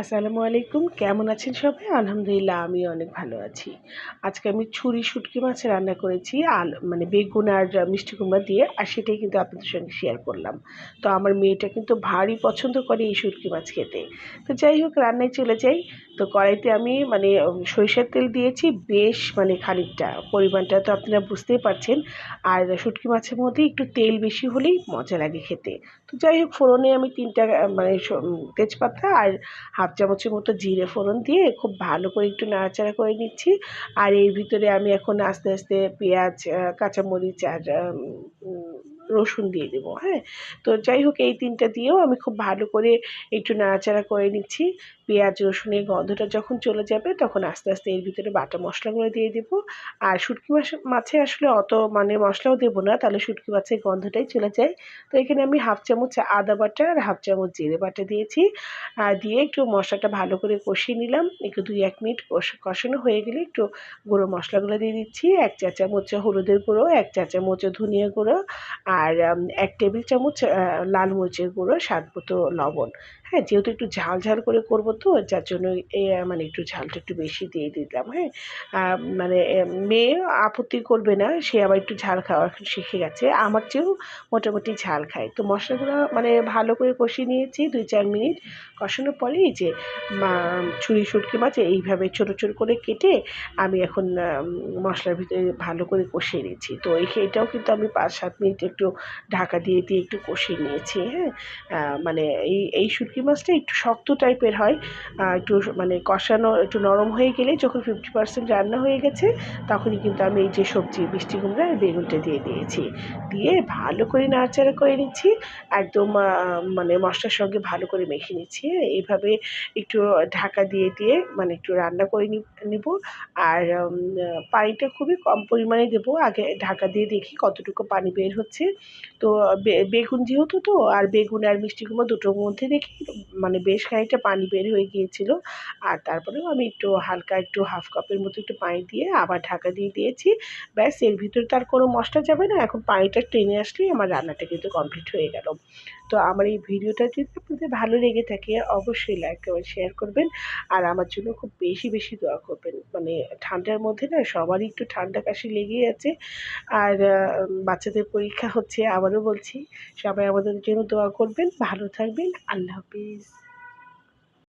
আসসালামু আলাইকুম। কেমন আছেন সবাই? আলহামদুলিল্লাহ, আমি অনেক ভালো আছি। আজকে আমি ছুরি শুটকি মাছ রান্না করেছি, আল মানে বেগুন আর মিষ্টি কুমড়া দিয়ে, আর সেটাই কিন্তু আপনাদের সঙ্গে শেয়ার করলাম। তো আমার মেয়েটা কিন্তু ভারী পছন্দ করে এই শুটকি মাছ খেতে। তো যাই হোক, রান্নায় চলে যাই। তো কড়াইতে আমি মানে সরিষার তেল দিয়েছি, বেশ মানে খানিকটা। পরিমাণটা তো আপনারা বুঝতেই পারছেন। আর শুটকি মাছের মধ্যে একটু তেল বেশি হলেই মজা লাগে খেতে। তো যাই হোক, ফোড়নে আমি তিনটা মানে তেজপাতা আর হাফ চামচের মতো জিরে ফোড়ন দিয়ে খুব ভালো করে একটু নাড়াচাড়া করে নিচ্ছি। আর এর ভিতরে আমি এখন আস্তে আস্তে পেঁয়াজ কাঁচামরিচ আর রসুন দিয়ে দেবো হ্যাঁ? তো যাই হোক, এই তিনটা দিয়েও আমি খুব ভালো করে একটু নাড়াচাড়া করে নিচ্ছি। পেঁয়াজ, রসুনের গন্ধটা যখন চলে যাবে, তখন আস্তে আস্তে এর ভিতরে বাটা মশলাগুলো দিয়ে দেবো। আর শুটকি মাছ, মাছে আসলে অত মানে মশলাও দেবো না, তাহলে শুটকি মাছের গন্ধটাই চলে যায়। তো এখানে আমি হাফ চামচ আদা বাটা আর হাফ চামচ জিরে বাটা দিয়েছি। আর দিয়ে একটু মশলাটা ভালো করে কষিয়ে নিলাম। একটু দুই, এক মিনিট কষানো হয়ে গেলে একটু গুঁড়ো মশলাগুলো দিয়ে দিচ্ছি। এক চা চামচ হলুদের গুঁড়ো, এক চা চামচ ধনিয়া গুঁড়ো, আর এক টেবিল চামচ লাল মরিচের গুঁড়ো, স্বাদ মতো লবণ। হ্যাঁ যেহেতু একটু ঝাল ঝাল করে করব তো যার জন্য মানে একটু ঝালটা একটু বেশি দিয়ে দিলাম হ্যাঁ? মানে মেয়ে আপত্তি করবে না, সে আবার একটু ঝাল খাওয়া এখন শিখে গেছে। আমার চেয়েও মোটামুটি ঝাল খায়। তো মশলাগুলো মানে ভালো করে কষিয়ে নিয়েছি দুই চার মিনিট। কষানোর পরেই যে ছুরি, শুটকি মাছ এইভাবে ছোটো ছোটো করে কেটে আমি এখন মশলার ভিতরে ভালো করে কষিয়ে নিয়েছি। তো এটাও কিন্তু আমি পাঁচ, সাত মিনিট একটু ঢাকা দিয়ে দিয়ে একটু কষিয়ে নিয়েছি হ্যাঁ? মানে এই এই শুটকি মাছটা একটু শক্ত টাইপের হয় একটু মানে কষানো, একটু নরম হয়ে গেলে যখন ফিফটি পার্সেন্ট রান্না হয়ে গেছে, তখনই কিন্তু আমি এই যে সবজি, মিষ্টি কুমড়া আর বেগুনটা দিয়ে দিয়েছি। দিয়ে ভালো করে নাড়াচাড়া করে নিচ্ছি, একদম মানে মশলার সঙ্গে ভালো করে মেখে নিচ্ছি। এইভাবে একটু ঢাকা দিয়ে দিয়ে মানে একটু রান্না করে নিব। আর পানিটা খুবই কম পরিমাণে দেবো। আগে ঢাকা দিয়ে দেখি কতটুকু পানি বের হচ্ছে। তো বেগুন যেহেতু তো, আর বেগুন আর মিষ্টি কুমড়ো দুটোর মধ্যে দেখি মানে বেশ খানিকটা পানি বের হয়ে গিয়েছিল। আর তারপরেও আমি একটু হালকা একটু হাফ কাপের মতো একটু পানি দিয়ে আবার ঢাকা দিয়ে দিয়েছি। ব্যাস, এর ভিতরে তার কোনো মশলা যাবে না। এখন পানিটা টেনে আসলেই আমার রান্নাটা কিন্তু কমপ্লিট হয়ে গেল। তো আমার এই ভিডিওটা যদি আপনাদের ভালো লেগে থাকে, অবশ্যই লাইক করবেন শেয়ার করবেন। আর আমার জন্য খুব বেশি বেশি দোয়া করবেন। মানে ঠান্ডার মধ্যে না সবারই একটু ঠান্ডা কাশি লেগেই আছে। আর বাচ্চাদের পরীক্ষা হচ্ছে। আবারও বলছি, সবাই আমাদের জন্য দোয়া করবেন। ভালো থাকবেন। আল্লাহ হাফিজ।